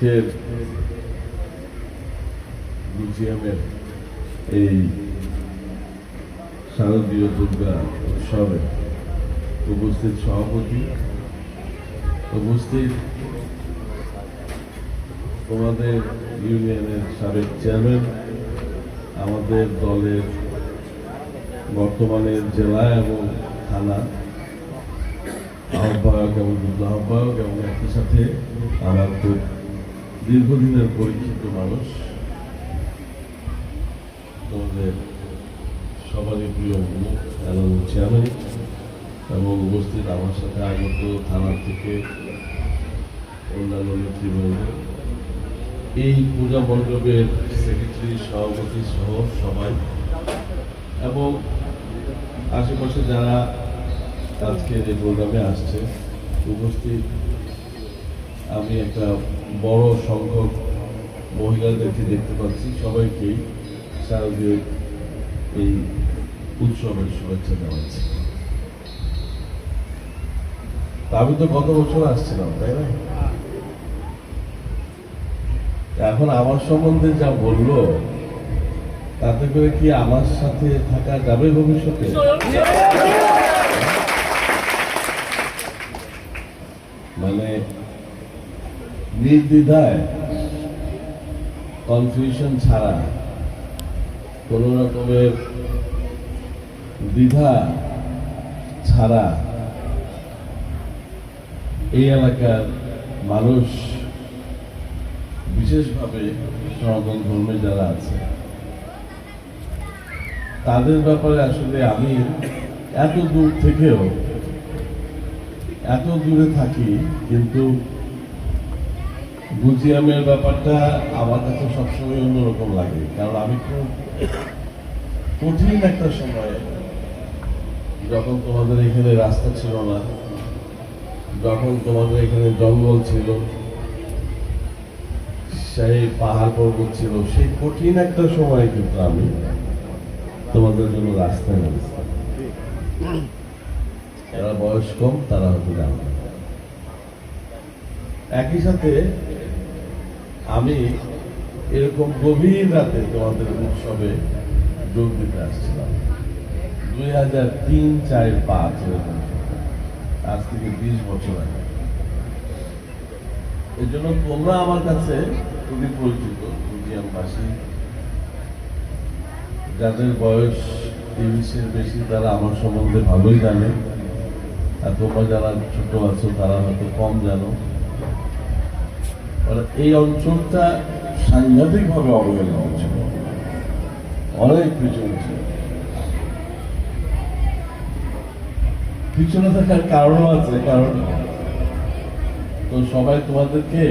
আজকের মিউজিয়ামের এই শারদীয় দুর্গা উৎসবে উপস্থিত সভাপতি উপস্থিত তোমাদের ইউনিয়নের সাবেক চেয়ারম্যান, আমাদের দলের বর্তমানের জেলা এবং থানা আহ্বায়ক এবং যুদ্ধ আহ্বায়ক এবং একই সাথে আমার খুব দীর্ঘদিনের পরিচিত মানুষ। তোমাদের সবারই প্রিয় এবং চেয়ারম্যান, এবং উপস্থিত আমার সাথে আগত থানা থেকে অন্যান্য নেতৃবৃন্দ। এই পূজা মণ্ডপের সেক্রেটারি, সভাপতি সহ সবাই, এবং আশেপাশে যারা আজকের এই প্রোগ্রামে আসছে, উপস্থিত আমি একটা বড় সংখ্যক মহিলাদেরকে দেখতে পাচ্ছি, সবাইকেই শারদীয় এই উৎসবের শুভেচ্ছা জানাচ্ছি। আমি তো গত বছর আসছিলাম, তাই না? এখন আমার সম্বন্ধে যা বলল, তাতে করে কি আমার সাথে থাকা যাবে ভবিষ্যতে? মানে নির্দ্বিধায় কনফিউশন ছাড়া কোন রকমের দ্বিধা ছাড়া এই এলাকার মানুষ বিশেষভাবে সনাতন ধর্মে যারা আছে, তাদের ব্যাপারে আসলে আমি এত দূর থেকেও, এত দূরে থাকি, কিন্তু বুজিয়ামের ব্যাপারটা আমার কাছে সবসময় অন্যরকম লাগে। কারণ আমি খুব কঠিন একটা সময় যখন তোমাদের এখানে রাস্তা ছিল না, যখন তোমাদের এখানে জঙ্গল ছিল, সেই পাহাড় পর্বত ছিল, সেই কঠিন একটা সময় কিন্তু আমি তোমাদের জন্য রাস্তায় নামছি। এরা বয়স কম তারা হয়তো জানে। একই সাথে আমি এরকম গভীর রাতে তোমাদের উৎসবে যোগ দিতে আসছিলাম। দুই হাজার তিন চার পাঁচ এরকম। আজ থেকে বিশ বছর আগে। এই জন্য তোমরা আমার কাছে খুবই পরিচিত মিউজিয়ামবাসী যাদের বয়স তিরিশের বেশি, তারা আমার সম্বন্ধে ভালোই জানে। আর তোমরা যারা ছোট আছো, তারা হয়তো কম জানো। এই অঞ্চলটা সাংঘাতিকভাবে অবহেলিত ছিল অনেক পিছনে ছিল। পিছনে থাকার কারণও আছে, কারণ তো সবাই তোমাদেরকে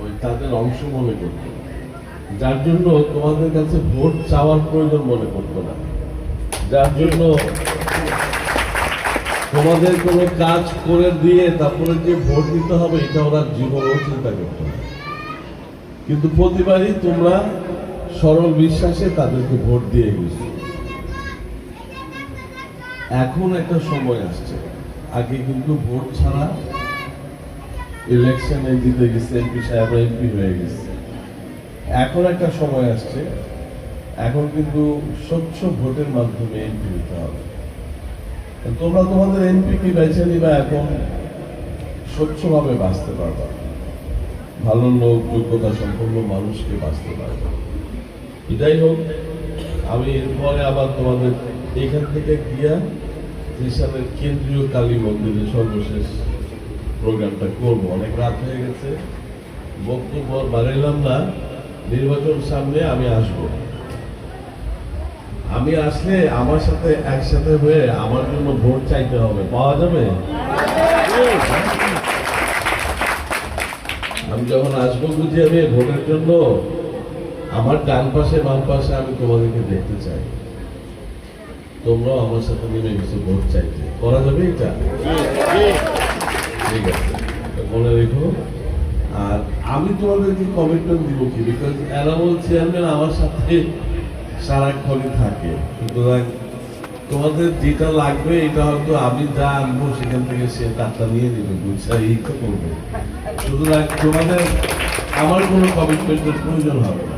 ওই তাদের অংশ মনে করতো। যার জন্য তোমাদের কাছে ভোট চাওয়ার প্রয়োজন মনে করতো না। যার জন্য তোমাদের কোনো কাজ করে দিয়ে তারপরে যে ভোট দিতে হবে, এটা ওরা জীবনেও চিন্তা করতো কিন্তু প্রতিবারই তোমরা সরল বিশ্বাসে তাদেরকে ভোট দিয়ে গেছো। এখন একটা সময় আসছে। আগে কিন্তু ভোট ছাড়া ইলেকশনে জিতে গেছে, এমপি সাহেবরা এমপি হয়ে গেছে। এখন একটা সময় আসছে। এখন কিন্তু স্বচ্ছ ভোটের মাধ্যমে এমপি হতে হবে। তোমরা তোমাদের এমপি কি বেছে নিবা এখন স্বচ্ছভাবে বাঁচতে পারবা। ভালো লোক, যোগ্যতা সম্পন্ন মানুষকে বাঁচতে পারবা। এটাই হোক, আমি এরপরে আবার তোমাদের এখান থেকে গিয়া ত্রিশালের কেন্দ্রীয় কালী মন্দিরে সর্বশেষ প্রোগ্রামটা করব। অনেক রাত হয়ে গেছে। বক্তব্য বাড়াইলাম না। নির্বাচন সামনে আমি আসব। আমি আসলে আমার সাথে, একসাথে হয়ে আমার জন্য ভোট চাইতে হবে। পাওয়া যাবে? আমি যখন আসব বুঝি আমি ভোটের জন্য, আমার ডান পাশে, বাম পাশে আমি তোমাদেরকে দেখতে চাই। তোমরাও আমার সাথে মিলে গেছো ভোট চাইতে। করা যাবে এটা? ঠিক আছে। মনে রেখো। আর আমি তোমাদেরকে কমিটমেন্ট দিব কি? বিকজ এনামুল চেয়ারম্যান আমার সাথে সারাক্ষণই থাকে। সুতরাং তোমাদের যেটা লাগবে, এটা হয়তো আমি যা আনব, সেখান থেকে সে টাকা নিয়ে নেবে, বুঝছা? এই তো করবে। সুতরাং তোমাদের আমার কোনো কমিটমেন্টের প্রয়োজন হবে না।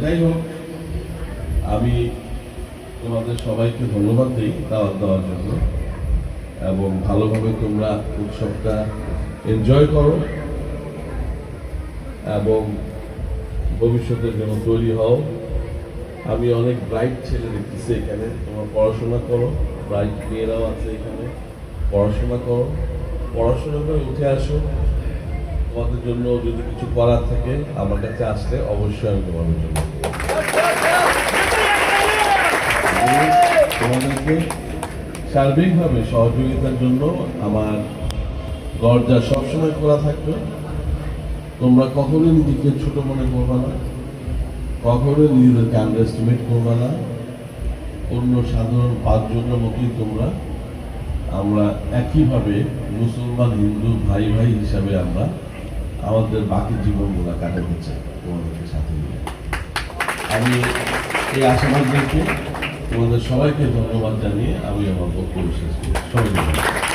যাই হোক, আমি তোমাদের সবাইকে ধন্যবাদ দিই দাওয়াত দেওয়ার জন্য। এবং ভালোভাবে তোমরা উৎসবটা এনজয় করো। এবং ভবিষ্যতের জন্য তৈরি হও। আমি অনেক ব্রাইট ছেলে দেখতেছি এখানে। তোমরা পড়াশোনা করো ব্রাইট মেয়েরাও আছে এখানে। পড়াশোনা করো। পড়াশোনা করে উঠে আসো। তোমাদের জন্য যদি কিছু করার থাকে আমার কাছে আসলে অবশ্যই আমি তোমাদের জন্য তোমাদেরকে সার্বিকভাবে সহযোগিতার জন্য আমার দরজা সবসময় খোলা থাকবে। তোমরা কখনোই নিজেকে ছোট মনে করবে না। কখনোই নিজেদেরকে আন্ডারস্টিমেট করবে না। অন্য সাধারণ পাঁচজনের মতোই তোমরা। আমরা একইভাবে মুসলমান, হিন্দু, ভাই ভাই হিসাবে আমরা আমাদের বাকি জীবনগুলো কাটাতে চাই তোমাদেরকে সাথে নিয়ে। আমি এই আশাবাদ রেখে তোমাদের সবাইকে ধন্যবাদ জানিয়ে আমি আমার বক্তব্য শেষ করি। সবাই